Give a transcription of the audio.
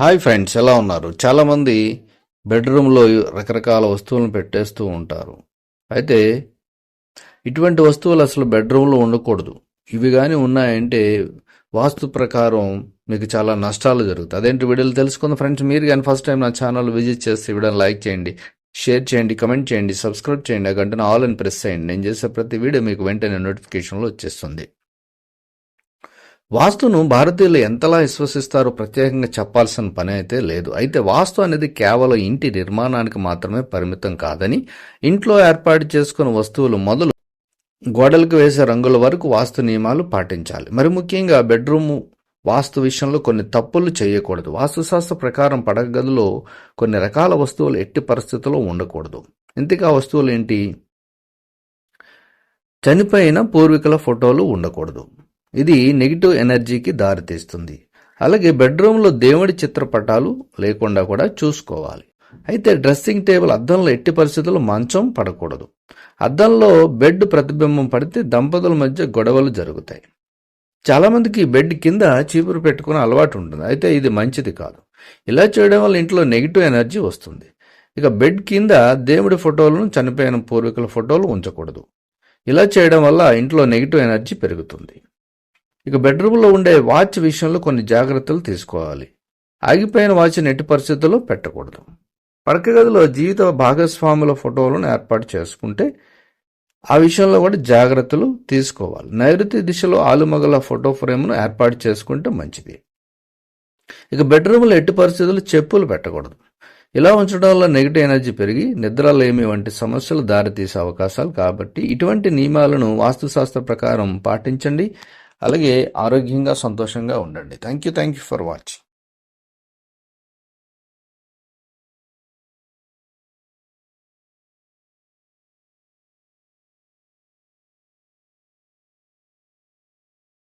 Hi friends ఎలా ఉన్నారు? చాలామంది బెడ్రూమ్లో రకరకాల వస్తువులను పెట్టేస్తూ ఉంటారు. అయితే ఇటువంటి వస్తువులు అసలు బెడ్రూమ్లో ఉండకూడదు. ఇవి కానీ ఉన్నాయంటే వాస్తు ప్రకారం మీకు చాలా నష్టాలు జరుగుతాయి. అదేంటి వీడియోలు తెలుసుకుందాం ఫ్రెండ్స్? మీరు కానీ ఫస్ట్ టైం నా ఛానల్ విజిట్ చేస్తే వీడియోని లైక్ చేయండి షేర్ చేయండి కమెంట్ చేయండి సబ్స్క్రైబ్ చేయండి ఆ గంటను ఆల్ అని ప్రెస్ చేయండి. నేను చేసే ప్రతి వీడియో మీకు వెంటనే నోటిఫికేషన్లో వచ్చేస్తుంది. వాస్తును భారతీయులు ఎంతలా విశ్వసిస్తారో ప్రత్యేకంగా చెప్పాల్సిన పని అయితే లేదు. అయితే వాస్తు అనేది కేవలం ఇంటి నిర్మాణానికి మాత్రమే పరిమితం కాదని ఇంట్లో ఏర్పాటు చేసుకున్న వస్తువులు మొదలు గోడలకు వేసే రంగుల వరకు వాస్తు నియమాలు పాటించాలి. మరి ముఖ్యంగా బెడ్రూమ్ వాస్తు విషయంలో కొన్ని తప్పులు చేయకూడదు. వాస్తుశాస్త్ర ప్రకారం పడక గదిలో కొన్ని రకాల వస్తువులు ఎట్టి పరిస్థితుల్లో ఉండకూడదు. ఇంతకీ వస్తువులు ఏంటి? చనిపోయిన పూర్వీకుల ఫోటోలు ఉండకూడదు. ఇది నెగిటివ్ ఎనర్జీకి దారితీస్తుంది. అలాగే బెడ్రూమ్లో దేవుడి చిత్రపటాలు లేకుండా కూడా చూసుకోవాలి. అయితే డ్రెస్సింగ్ టేబుల్ అద్దంలో ఎట్టి పరిస్థితుల్లో మంచం పడకూడదు. అద్దంలో బెడ్ ప్రతిబింబం పడితే దంపతుల మధ్య గొడవలు జరుగుతాయి. చాలామందికి బెడ్ కింద చీపురు పెట్టుకునే అలవాటు ఉంటుంది. అయితే ఇది మంచిది కాదు. ఇలా చేయడం వల్ల ఇంట్లో నెగిటివ్ ఎనర్జీ వస్తుంది. ఇక బెడ్ కింద దేవుడి ఫోటోలను చనిపోయిన పూర్వీకుల ఫోటోలు ఉంచకూడదు. ఇలా చేయడం వల్ల ఇంట్లో నెగిటివ్ ఎనర్జీ పెరుగుతుంది. ఇక బెడ్రూమ్లో ఉండే వాచ్ విషయంలో కొన్ని జాగ్రత్తలు తీసుకోవాలి. ఆగిపోయిన వాచ్ ఎట్టి పరిస్థితుల్లో పెట్టకూడదు. పడక గదిలో జీవిత భాగస్వాముల ఫోటోలను ఏర్పాటు చేసుకుంటే ఆ విషయంలో కూడా జాగ్రత్తలు తీసుకోవాలి. నైరుతి దిశలో ఆలుమగల ఫోటో ఫ్రేమ్ను ఏర్పాటు చేసుకుంటే మంచిది. ఇక బెడ్రూమ్లో ఎట్టి పరిస్థితుల్లో చెప్పులు పెట్టకూడదు. ఇలా ఉంచడం వల్ల నెగిటివ్ ఎనర్జీ పెరిగి నిద్రలేమి వంటి సమస్యలు దారితీసే అవకాశాలు కాబట్టి ఇటువంటి నియమాలను వాస్తుశాస్త్ర ప్రకారం పాటించండి. అలాగే ఆరోగ్యంగా సంతోషంగా ఉండండి. Thank you thank you for watching